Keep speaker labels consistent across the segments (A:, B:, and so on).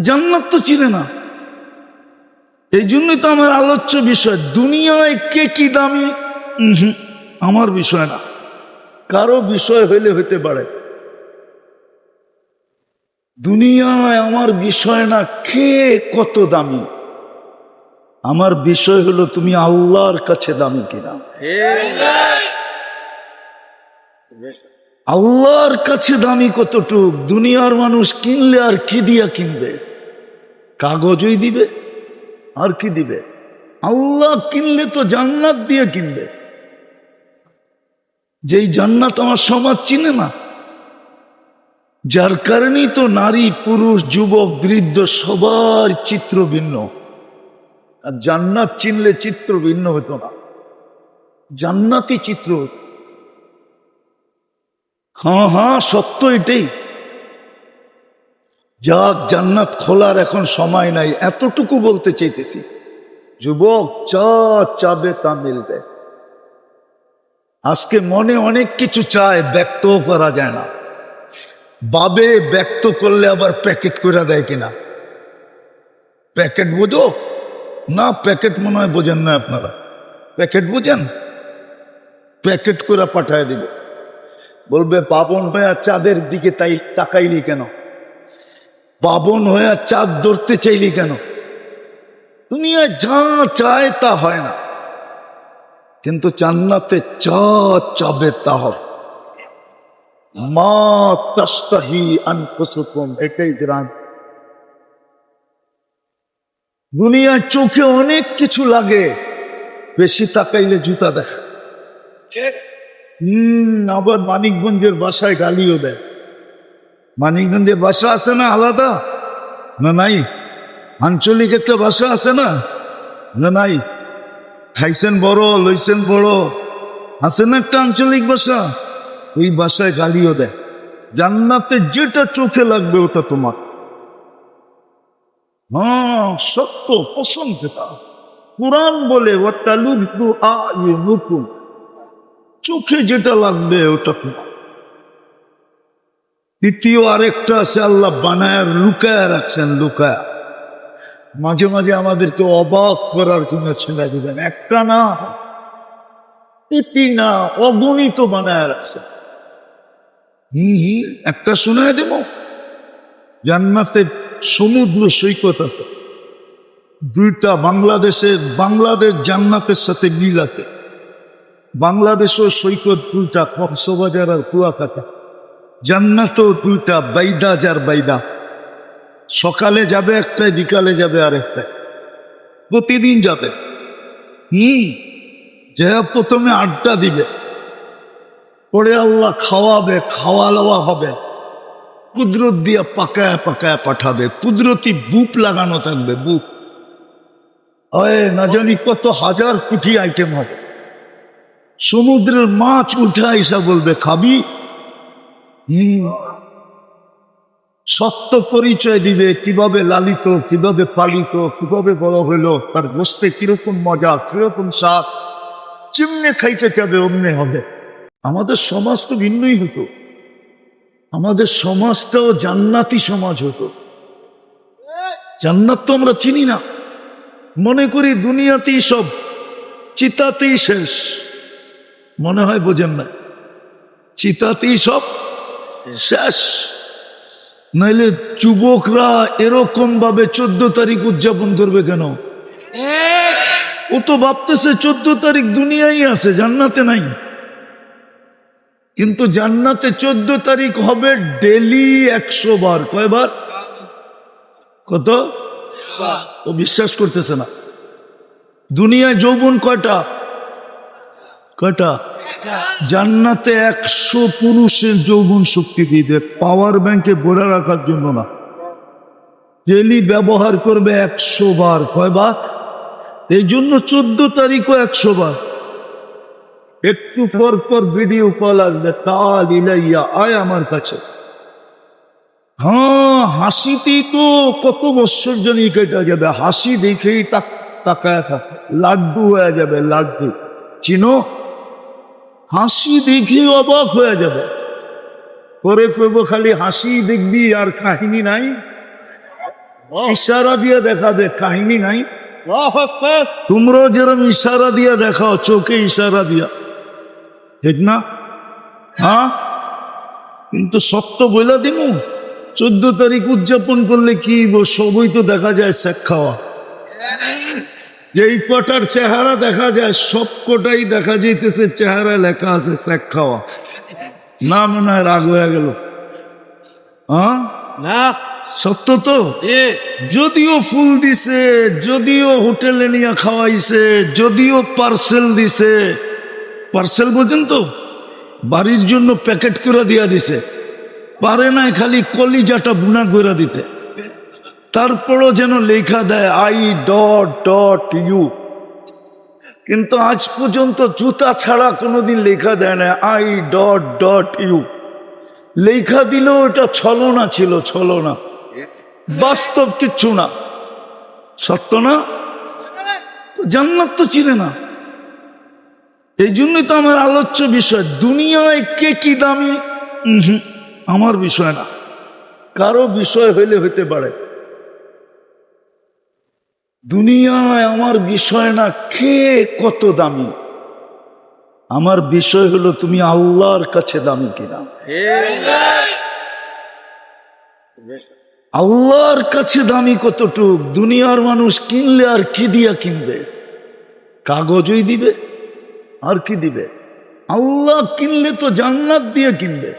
A: জান্নাত তো চিনে না। এই জন্যই তো আমার আলোচ্য বিষয়, দুনিয়ায় কে কি দামি? আমার বিষয় না। কারও বিষয় হইলে হইতে পারে। দুনিয়ায় আমার বিষয় না কে কত দামি। আমার বিষয় হলো তুমি আল্লাহর কাছে দামি কিনা। আল্লাহর কাছে দামি কতটুক? দুনিয়ার মানুষ কিনলে আর কি দিয়া কিনবে? কাগজই দিবে, আর কি দিবে? আল্লাহ কিনলে তো জান্নাত দিয়ে কিনবে। যেই জান্নাত আমার সমাজ চিনে না, যার কারণেই তো নারী, পুরুষ, যুবক, বৃদ্ধ সবার চিত্র ভিন্ন। আর জান্নাত চিনলে চিত্র ভিন্ন হতো না। জান্নাতি চিত্র। হ্যাঁ হ্যাঁ সত্য এটাই। যাক, জান্নাত খোলার এখন সময় নাই, এতটুকু বলতে চাইতেছি। যুবক, চা, চাবে তা মিলবে আজকে মনে অনেক কিছু চায়, ব্যক্তও করা যায় না। বাবে ব্যক্ত করলে আবার প্যাকেট করে দেয় কিনা? প্যাকেট বোঝো? না, প্যাকেট মনে হয় বোঝেন না আপনারা। প্যাকেট বোঝেন? প্যাকেট করে পাঠায় দিব। বলবে, বাবন হয়ে চাঁদের দিকে তাই তাকাইলি কেন? বাবন হয়ে চাঁদ ধরতে চাইলি কেন? দুনিয়া যা চায় তা হয় না। কিন্তু জান্নাতে চা চাবে তা হবে। মা তাস্তাহি আনফুসুকুম, এটাই গ্রাম। দুনিয়ার চোখে অনেক কিছু লাগে, বেশি তাকাইলে জুতা দেখা। আবার মানিকগঞ্জের বাসায় গালিও দেয়। মানিকগঞ্জের বাসা আছে না আলাদা? না নাই? আঞ্চলিক একটা বাসা আছে না? না নাই? খাইছেন বড়, লইছেন বড়, আছে না একটা আঞ্চলিক ভাষা ওই ভাষায় গালিও দেয়। জান্নাতে যেটা চোখে লাগবে ওটা তোমার। হ্যাঁ সত্য, পছন্দ কোরআন বলে ও তালুকু আয়ুনুকুম। চোখে যেটা লাগবে ওটা দ্বিতীয় আরেকটা আছে, আল্লাহ বানায় লুকায় রাখছেন, লুকায়। মাঝে মাঝে আমাদেরকে অবাক করার জন্য ছেলে দিবেন। একটা না ইতি না, অগণিত বানায় রাখছে। হি হি, একটা শোনায় দেব। জান্নাতের সমুদ্র সৈকত দুইটা বাংলাদেশের, বাংলাদেশ জান্নাতের সাথে মিল আছে। বাংলাদেশও সৈকত দুইটা, কক্সবাজার আর কুয়াকাটা। জান্নাতও দুইটা, বাইদা যার বাইদা। সকালে যাবে একটাই বিকালে যাবে আর আরেকটাই প্রতিদিন যাবে। হুম, যে প্রথমে আড্ডা দিবে। পরে আল্লাহ খাওয়াবে, খাওয়া লওয়া হবে। কুদরত দিয়ে পাকায় পাকায় পাঠাবে। কুদরতি বুপ লাগানো থাকবে বুপ হয় না জানি কত হাজার কোটি আইটেম হবে। সমুদ্রের মাছ উঠে আইসা বলবে, খাবি? সত্য পরিচয় দিবে, কীভাবে লালিত, কীভাবে পালিত, কীভাবে বড় হইল, তার বসতে কীরকম মজা, কীরকম স্বাদ, চিমনে খাইতে যাবে, অমনে হবে। আমাদের সমাজ তো ভিন্নই হতো। আমাদের সমাজটাও জান্নাতি সমাজ হতো। জান্নাত তো আমরা চিনি না। মনে করি দুনিয়াতেই সব, চিতাতেই শেষ। মনে হয় বোঝেন না। চিতাতেই সব শেষ। নাইলে যুবকরা এরকম ভাবে চোদ্দ তারিখ উদযাপন করবে কেন? ও তো ভাবতেছে চোদ্দ তারিখ দুনিয়াই আছে, জান্নাতে নাই। কিন্তু জান্নাতে চোদ্দ তারিখ হবে ডেলি একশো বার। কয়বার? কত? ও বিশ্বাস করতেছে না। দুনিয়ায় যৌবন কয়টা? কয়টা? জান্নাতে একশো পুরুষের যৌবন শক্তি দিয়ে দেয় পাওয়ার ব্যাংকে ভরে রাখার জন্য না। ডেলি ব্যবহার করবে একশো বার। কয়বার এই জন্য চোদ্দ তারিখও একশো বার। একটু পর পর ভিডিও কল আসবে, তাল ইলাইয়া, আয় আমার কাছে। হ্যাঁ হাসিতেই তো কত বৎসর জনই কেটে যাবে। হাসি দেখেই তাক তাকায় থাকে, লাড্ডু হয়ে যাবে, লাড্ডু। চিনো? হাসি দেখে অবাক হয়ে যাবে। পরে খালি হাসি দেখবি আর কাহিনী নাই। ইশারা দিয়ে দেখাবে কাহিনী নাই। তোমরাও যেরকম ইশারা দিয়ে দেখাও, চোখে ইশারা দিয়া। ঠিক না? হ্যাঁ? কিন্তু সত্য বলে দিব চোদ্দ তারিখ উদযাপন করলে কি সবই তো দেখা যায় শেখ খাওয়া। এই কটার চেহারা দেখা যায় সব কটাই দেখা যাইতেছে চেহারা লেখা আছে শেখ খাওয়া। না মনে হয় রাগ হয়ে গেল। হ্যাঁ
B: না।
A: সত্য তো?
B: এ।
A: যদিও ফুল দিছে যদিও হোটেলে নিয়ে খাওয়াইছে যদিও পার্সেল দিছে। পার্সেল বোঝেন তো? বাড়ির জন্য প্যাকেট করে দিয়া দিছে। পারে নাই খালি কলিজাটা বুনা করে দিতে। তারপরও যেন লেখা দেয় আই ডট ডট ইউ কিন্তু আজ পর্যন্ত জুতা ছাড়া কোনোদিন লেখা দেয় না আই ডট ডট ইউ লেখা দিলেও এটা ছলনা ছিল, ছলনা। বাস্তব কিচ্ছু না। সত্য না? জান্নাত তো চিনে না। এই জন্যই তো আমার আলোচ্য বিষয়, দুনিয়ায় কে কি দামি? আমার বিষয় না। কারও বিষয় হইলে হইতে পারে। দুনিয়ায় আমার বিষয় না কে কত দামি? আমার বিষয় হলো তুমি আল্লাহর কাছে দামি কিনা? আল্লাহর কাছে দামি কতটুক? দুনিয়ার মানুষ কিনলে আর কি দিয়া কিনবে? কাগজই দিবে, আর কি দিবে? আল্লাহ কিনলে তো জান্নাত দিয়ে কিনবে।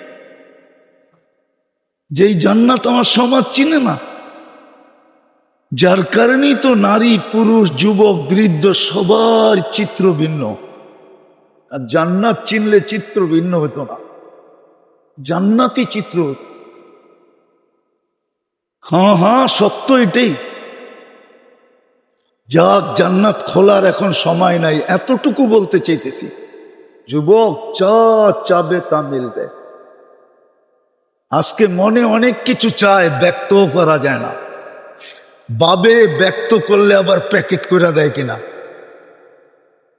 A: যেই জান্নাত আমার সমাজ চিনে না যার কারণেই তো নারী, পুরুষ, যুবক, বৃদ্ধ সবার চিত্র ভিন্ন। আর জান্নাত চিনলে চিত্র ভিন্ন হতো না। জান্নাতি চিত্র। হ্যাঁ হ্যাঁ সত্য এটাই। যাক, জান্নাত খোলার এখন সময় নাই, এতটুকু বলতে চাইতেছি। যুবক, চা, চাবে তা মিলবে আজকে মনে অনেক কিছু চায়, ব্যক্তও করা যায় না। বাবে ব্যক্ত করলে আবার প্যাকেট করে দেয় কিনা?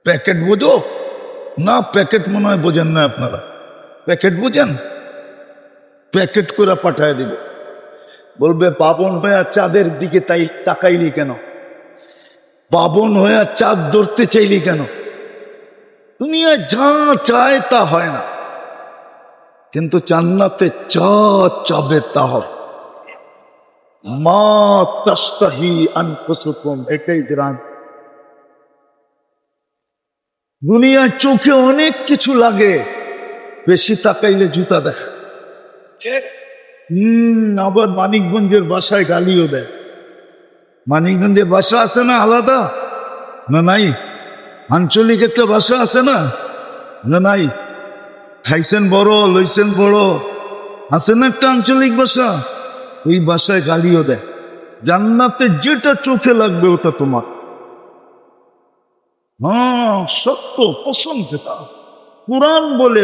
A: প্যাকেট বোঝো? না, প্যাকেট মনে হয় বোঝেন না আপনারা। প্যাকেট বোঝেন? প্যাকেট করে পাঠায় দিব। বলবে পাবন হয়ে চাঁদের দিকে তাই তাকাইলি কেন? পাবন হয়ে চাঁদ ধরতে চাইলি কেন? দুনিয়া যা চায় তা হয় না। কিন্তু চান্নাতে চা চাবে তা হয় মা তাস্তাহি আনফুসুকুম। এটাই গ্রাম। দুনিয়ার চোখে অনেক কিছু লাগে বেশি তাকাইলে জুতা দেখা। হম আবার মানিকগঞ্জের বাসায় গালিও দেয়। মানিকগঞ্জের বাসা আছে না আলাদা? না নাই? আঞ্চলিক একটা বাসা আছে না? না নাই? খাইছেন বড় লইছেন বড়। আছে না একটা আঞ্চলিক ভাষা ওই ভাষায় গালিও দেয়। জান্নাতে যেটা চোখে লাগবে ওটা তোমার। হ্যাঁ সত্য, পছন্দ কোরআন বলে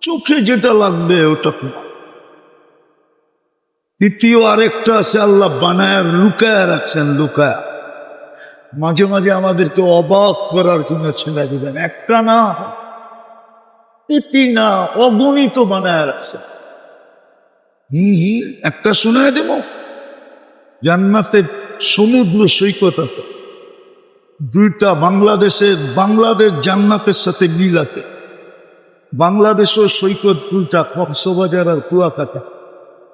A: চোখে যেটা লাগবে ওটা তোমার। আরেকটা আছে, আল্লাহ বানায় লুকায় রাখছেন, লুকায়। মাঝে মাঝে আমাদেরকে অবাক করার জন্য ছেলে দিবেন। একটা না না অগণিত বানায় রাখছেন। হি হি একটা শোনায় দেব। জান্নাতের সমুদ্র সৈকত দুইটা বাংলাদেশের, বাংলাদেশ জান্নাতের সাথে মিল আছে। বাংলাদেশও সৈকত দুইটা, কক্সবাজার আর কুয়াকাটা।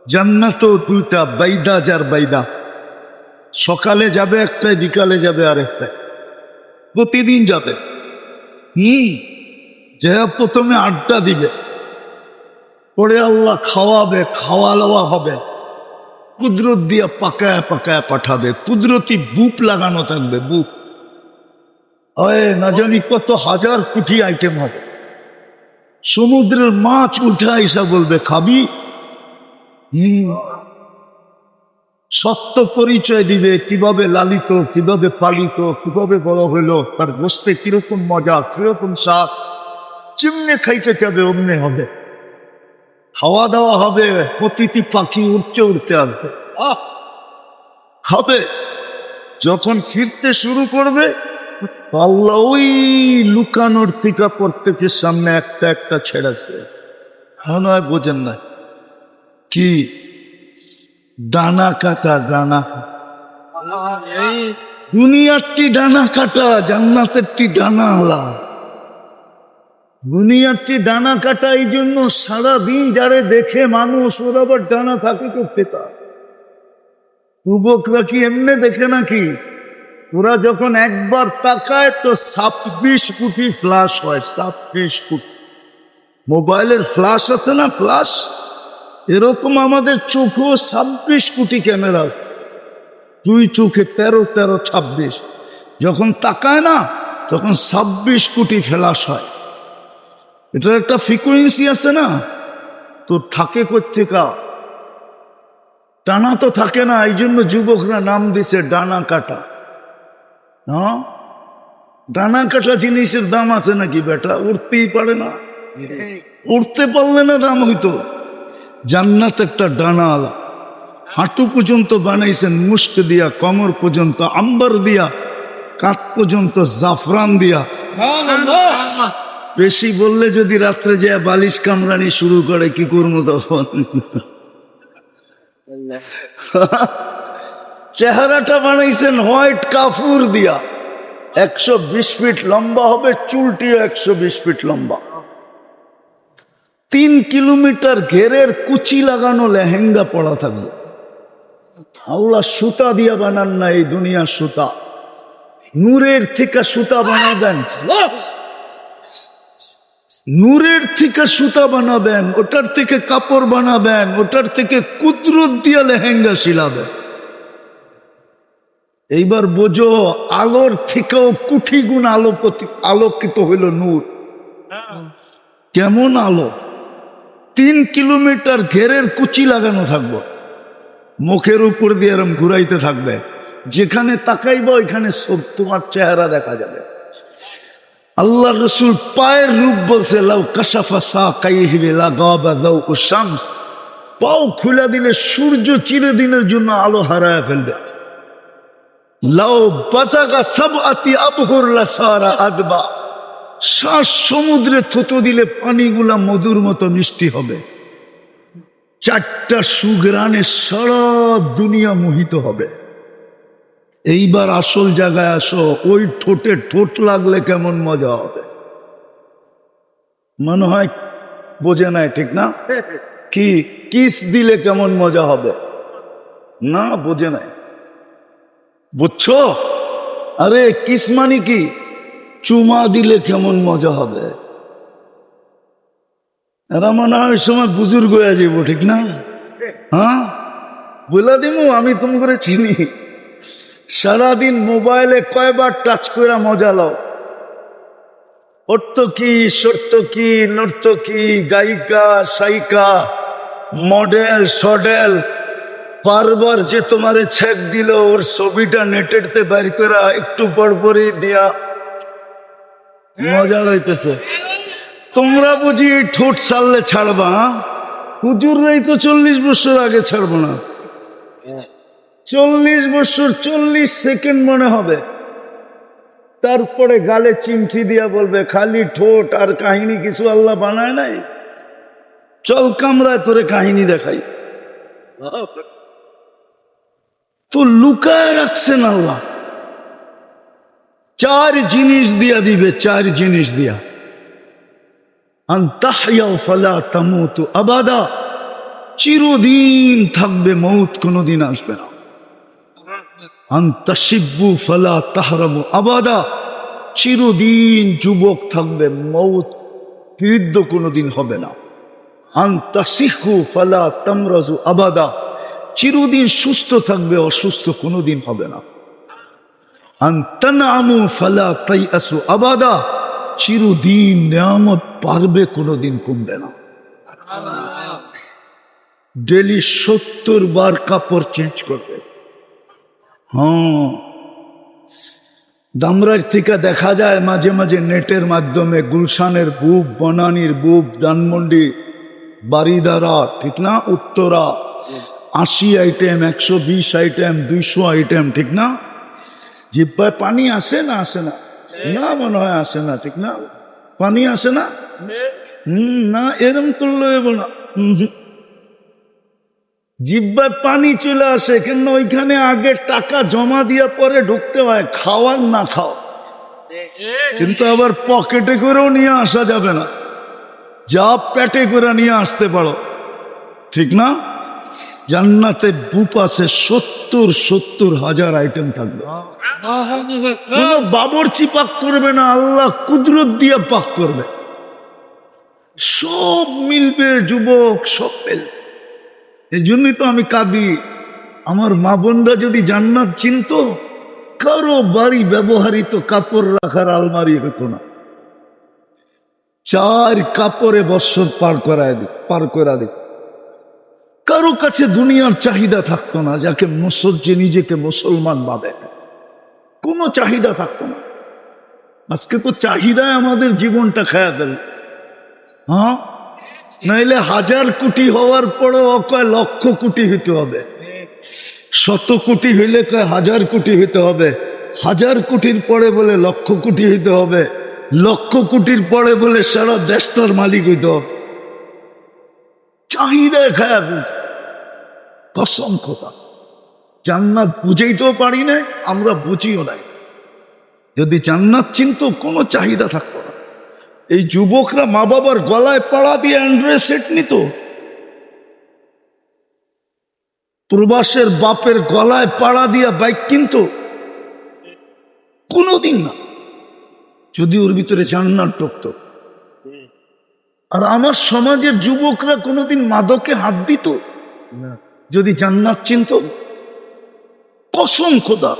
A: জান্নাতও দুইটা, বাইদা যার বাইদা। সকালে যাবে একটাই বিকালে যাবে আরেকটাই প্রতিদিন যাবে। হুম, যে প্রথমে আড্ডা দিবে। পরে আল্লাহ খাওয়াবে খাওয়া লওয়া হবে। কুদরত দিয়ে পাকায় পাকায় পাঠাবে। কুদরতি বুপ লাগানো থাকবে বুপ ওই না জানি কত হাজার কোটি আইটেম হবে। সমুদ্রের মাছ উঠে আইসা বলবে, খাবি? হম। সত্য পরিচয় দিবে, কীভাবে লালিত, কীভাবে পালিত, কীভাবে বড় হইল তার গোস্তে কীরকম মজা, কীরকম স্বাদ। চিমনে খাইতে যাবে অমনে হবে। খাওয়া দাওয়া হবে, প্রতিটি পাখি উঠতে উঠতে আসবে। আহ! হবে। যখন ছিঁড়তে শুরু করবে আল্লাহ ওই লুকানোর টিকা প্রত্যেকের সামনে একটা একটা ছেড়েছে হ্যাঁ নয় বোঝেন না কি? ডানা কাটা, ডানা। দুনিয়ারটি ডানা কাটা জান্নাতেরটি ডানা আলা দুনিয়ারটি ডানা কাটা এই জন্য সারাদিন যারে দেখে মানুষ, ওর আবার ডানা থাকে করতে তা যুবকরা কি এমনি দেখে নাকি? ওরা যখন একবার তাকায় তো ছাব্বিশ কোটি ফ্লাশ হয়, ছাব্বিশ কোটি। মোবাইলের ফ্লাশ আছে না ফ্লাশ এরকম আমাদের চোখেও ছাব্বিশ কোটি ক্যামেরা দুই চোখে তেরো তেরো, ছাব্বিশ। যখন তাকায় না, তখন ছাব্বিশ কোটি ফ্লাশ হয়। এটার একটা ফ্রিকুয়েন্সি আছে না? তো থাকে কোথেকা টানা তো থাকে না এই জন্য যুবকরা নাম দিছে ডানা কাটা। হ্যাঁ? ডানা কাটা জিনিসের দাম আছে নাকি বেটা? উঠতেই পারে না। উঠতে পারলে না দাম হইতো। জান্নাত একটা ডানা আলা। হাঁটু পর্যন্ত বানাইছেন মুস্ক দিয়া, কমর পর্যন্ত আম্বার দিয়া, কাত পর্যন্ত জাফরান দিয়া। বেশি বললে যদি রাত্রে যায় বালিশ কামরানি শুরু করে কি করব তখন? চেহারাটা বানাইছেন হোয়াইট কাফুর দিয়া। একশো বিশ ফিট লম্বা হবে চুলটিও একশো বিশ ফিট লম্বা। তিন কিলোমিটার ঘেরের কুচি লাগানো লেহেঙ্গা পড়া থাকবে। হাওলা সুতা দিয়া বানান না এই দুনিয়ার সুতা। নূরের থেকে সুতা বানাবেন নূরের থেকে সুতা বানাবেন, ওটার থেকে কাপড় বানাবেন, ওটার থেকে কুদরত দিয়া লেহেঙ্গা শিলাবেন এইবার বোঝো, আলোর থেকেও কুঠি গুণ আলোপতি আলোকিত হইল নূর। কেমন আলো? তিন কিলোমিটার ঘেরের কুচি লাগানো থাকব। মুখের উপর দিয়ে এরম ঘুরাইতে থাকবে। যেখানে তাকাইব, ওইখানে তোমার চেহারা দেখা যাবে। আল্লাহ রসুল পায়ের রূপ বলছে, লাউ কাসাফা সা কাইহিবে লাগাবা দাও ও শামস। পাও খুলে দিলে সূর্য চিরদিনের জন্য আলো হারায় ফেলবে। লাউ বাজাগা সব আতি আবহর সারা আদবা। শ্বাস সমুদ্রে থুতো দিলে পানিগুলা মধুর মতো মিষ্টি হবে। চারটা সুগ্রানে সারা দুনিয়া মোহিত হবে। এইবার আসল জায়গায় আসো, ওই ঠোঁটে ঠোঁট লাগলে কেমন মজা হবে? মনে হয় বোঝে নাই, ঠিক না? কি, কিস দিলে কেমন মজা হবে? না, বোঝে নাই। বুঝছ? আরে, কিস মানে কি? চুমা দিলে কেমন মজা হবে? এরা মনে হয় সময় বুজুর্গ হয়ে যাব ঠিক না? হ্যাঁ? বলে দিমু, আমি তুমি করে চিনি। সারাদিন মোবাইলে কয়বার টাচ করে মজা লও কি সত্য কি নর্তকী গায়িকা, সাইকা, মডেল, সডেল, বারবার যে তোমারে ছেক দিল, ওর ছবিটা নেটেরতে বাইর করা একটু পর পরই দিয়া মজা লইতেছে তোমরা বুঝি ঠোঁট সারলে ছাড়বা হ্যাঁ? হুজুররাই তো চল্লিশ বছর আগে ছাড়বো না চল্লিশ বছর, চল্লিশ সেকেন্ড মনে হবে। তারপরে গালে চিমটি দিয়া বলবে, খালি ঠোঁট আর কাহিনী কিছু আল্লাহ বানায় নাই? চল কামরায় তোরে কাহিনী দেখাই। তো লুকায় রাখছেন আল্লাহ। চার জিনিস দিয়া দিবে, চার জিনিস দিয়া। ফালা তামুত আবাদা। চিরদিন থাকবে মৌত কোনোদিন আসবে না। আন্তাসিব্বু ফালা তাহরাবু আবাদা। চিরদিন যুবক থাকবে মৌত বৃদ্ধ কোনোদিন হবে না। আন্তাসিহু ফালা তামরাজু আবাদা। চিরদিন সুস্থ থাকবে, অসুস্থ কোনোদিন হবে না। আন্তানামু ফালা তাই আসু আবাদা। চিরদিন নিয়ামত পারবে, কোনোদিন কমবে না। ডেলি সত্তর বার কাপড় চেঞ্জ করবে। হ্যাঁ দামরার থেকে দেখা যায় মাঝে মাঝে নেটের মাধ্যমে গুলশানের বুব বনানির বুব ধানমন্ডি বাড়িদারা ঠিক না? উত্তরা আশি আইটেম একশো বিশ আইটেম দুইশো আইটেম ঠিক না? জিব্বায় পানি আসে না আসে না? না মনে হয় আসে না ঠিক না? পানি আসে না? হম না এরম করলে না। জিব্বায় পানি চলে আসে কেন ওইখানে আগে টাকা জমা দিয়া পরে ঢুকতে হয়, খাওয়ার না খাও কিন্তু আবার পকেটে করেও নিয়ে আসা যাবে না। যা পেটে করে নিয়ে আসতে পারো। ঠিক না? জান্নাতে বুপাসে সত্তর সত্তর হাজার আইটেম থাকবে। কোনো বাবরচি পাক করবে না, আল্লাহ কুদরত দিয়ে পাক করবে। সব মিলবে, যুবক, সব পেলবে এই জন্যই তো আমি কাঁদি। আমার মা বোনরা যদি জান্নাত চিনত, কারও বাড়ি ব্যবহারিত কাপড় রাখার আলমারি হতো না। চার কাপড়ে বৎসর পার করায় পার করা দিক কারও কাছে দুনিয়ার চাহিদা থাকতো না, যাকে মুসল যে নিজেকে মুসলমান ভাবে কোনো চাহিদা থাকতো না। আজকে তো চাহিদায় আমাদের জীবনটা খায়া দেবে হ্যাঁ? নাইলে হাজার কোটি হওয়ার পরেও কয় লক্ষ কোটি হইতে হবে। শত কোটি হইলে কয় হাজার কোটি হইতে হবে। হাজার কোটির পরে বলে লক্ষ কোটি হইতে হবে। লক্ষ কোটির পরে বলে সারা দেশটার মালিক হইতে হবে। চাহিদায় খায়া বলছে কসম জান্নাত বুঝেইতেও পারি না আমরা বুঝিও নাই। যদি জান্নাত চিনত কোনো চাহিদা থাকতো এই যুবকরা মা বাবার গলায় পাড়া দিয়ে অ্যান্ড্রয়েড সেট নিত। প্রবাসের বাপের গলায় পাড়া দিয়া বাইক কিনত। কোনোদিন না। যদি ওর ভিতরে জান্নাত টকত আর আমার সমাজের যুবকরা কোনোদিন মাদকে হাত দিত। যদি জান্নাত চিনত। কসম খোদা।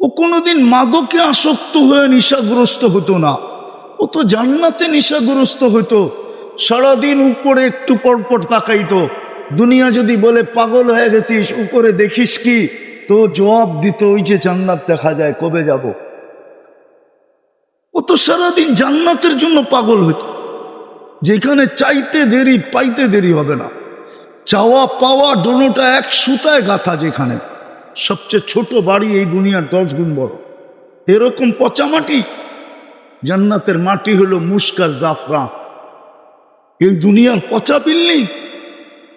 A: ও কোনোদিন মাদকে আসক্ত হয়ে নিশাগ্রস্ত হতো না। ও তো জান্নাতে নিশাগ্রস্ত হতো সারাদিন উপরে একটু পরপর তাকাইতো। দুনিয়া যদি বলে, পাগল হয়ে গেছিস, উপরে দেখিস কি? তো জবাব দিত, ওই যে জান্নাত দেখা যায়, কবে যাব? ও তো সারাদিন জান্নাতের জন্য পাগল হইত। যেখানে চাইতে দেরি, পাইতে দেরি হবে না। চাওয়া পাওয়া দোনোটা এক সুতায় গাথা যেখানে। সবচেয়ে ছোট বাড়ি এই দুনিয়ার দশ গুণ বড়। এরকম পচা মাটি জান্নাতের মাটি হলো মুস্কার জাফরা এই দুনিয়ার পচা বিল্লি,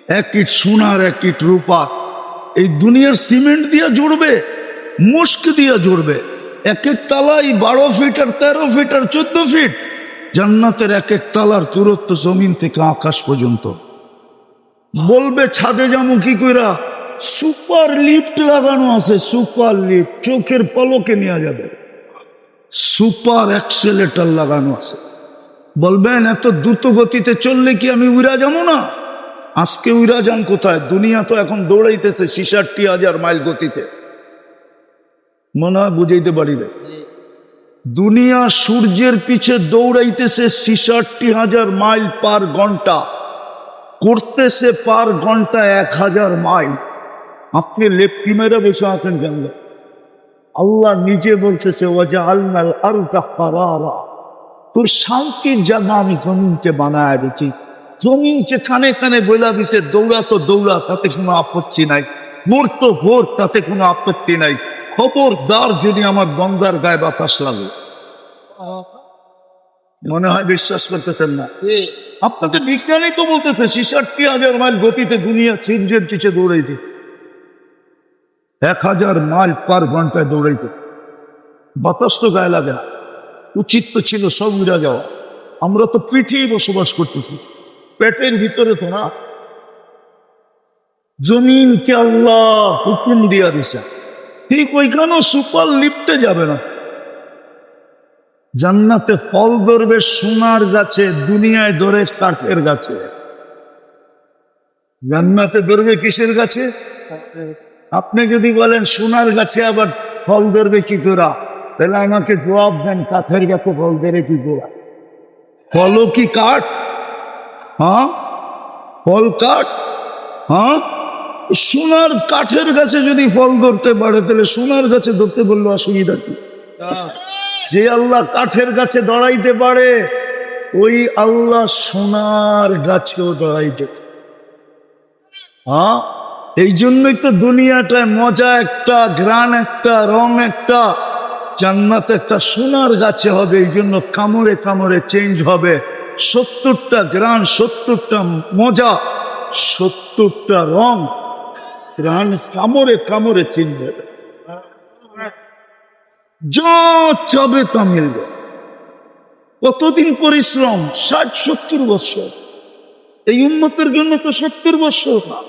A: এক ইট সোনার এক ইট রূপা। এই দুনিয়ার সিমেন্ট দিয়ে জুড়বে মুস্ক দিয়ে জুড়বে। এক এক তালাই বারো ফিট আর তেরো ফিট আর চোদ্দ ফিট। জান্নাতের এক এক তালার দূরত্ব জমিন থেকে আকাশ পর্যন্ত। বলবে, ছাদে যাব কি কইরা? সুপার লিফট লাগানো আছে, সুপার লিফট। চোখের পলকে নেওয়া যাবে। সুপার অ্যাক্সেলেটার লাগানো আছে। বলবেন, এত দ্রুত গতিতে চললে কি আমি উড়া যাব না? আজকে উড়া যান কোথায়? দুনিয়া তো এখন দৌড়াইতেছে ছিষট্টি হাজার মাইল গতিতে। মনে হয় বুঝাইতে পারি রে দুনিয়া সূর্যের পিছে দৌড়াইতেছে ছিষট্টি হাজার মাইল পার ঘণ্টা। করতেছে পার ঘণ্টা এক হাজার মাইল। আপনি লেপটি মেরে বসে আছেন কেন? আল্লাহ নিজে বলতেছে তোর শান্তির জায়গা আমি জমিনকে বানায় দিচ্ছি বইলা দিছে দৌড়া তো দৌড়া তাতে কোনো আপত্তি নাই। ভোর তো ভোর তাতে কোনো আপত্তি নাই। খবরদার যদি আমার গঙ্গার গায়ে বাতাস লাগে। মনে হয় বিশ্বাস করতেছেন না? আপনাদের বিজ্ঞানী তো বলতেছে ছিষট্টি হাজার মাইল গতিতে দুনিয়া চিনজের পিছে দৌড়াইতে এক হাজার মাইল পার ঘন্টায় দৌড়াইতে। বাতাস তো গায়ে লাগে না। উচিত তো ছিল সব উড়া যাওয়া। আমরা তো পিঠেই বসবাস করতেছি। পেটের ভিতরে তো না। জমিনকে আল্লাহ হুকুম দিয়া দিছে। ঠিক ওইখানে সুপার লিফটে যাবে না। জান্নাতে ফল ধরবে সোনার গাছে, দুনিয়ায় ধরে কাঠের গাছে। জান্নাতে ধরবে কিসের গাছে? আপনি যদি বলেন, সোনার গাছে আবার ফল ধরবে কি তোরা তাহলে আমাকে জবাব দেন, কাঠের গাছে ফল ধরে কি তোরা ফলও কি কাঠ? হ্যাঁ? ফল কাঠ? হ্যাঁ? সোনার কাঠের গাছে যদি ফল ধরতে পারে, তাহলে সোনার গাছে ধরতে বলল অসুবিধা কি? যে আল্লাহ কাঠের গাছে দাঁড়াইতে পারে, ওই আল্লাহ সোনার গাছেও দাঁড়াইতে হ্যাঁ? এই জন্যই তো দুনিয়াটায় মজা একটা গ্রান একটা, রং একটা, জান্নাত একটা সোনার গাছে হবে এই জন্য কামড়ে কামড়ে চেঞ্জ হবে। সত্তরটা গ্রান সত্তরটা মজা, সত্তরটা রং গ্রান কামড়ে কামড়ে চেঞ্জ হবে। যা তা মিলবে। কতদিন পরিশ্রম? ষাট, সত্তর বছর। এই উন্নতের জন্য তো সত্তর বছর। না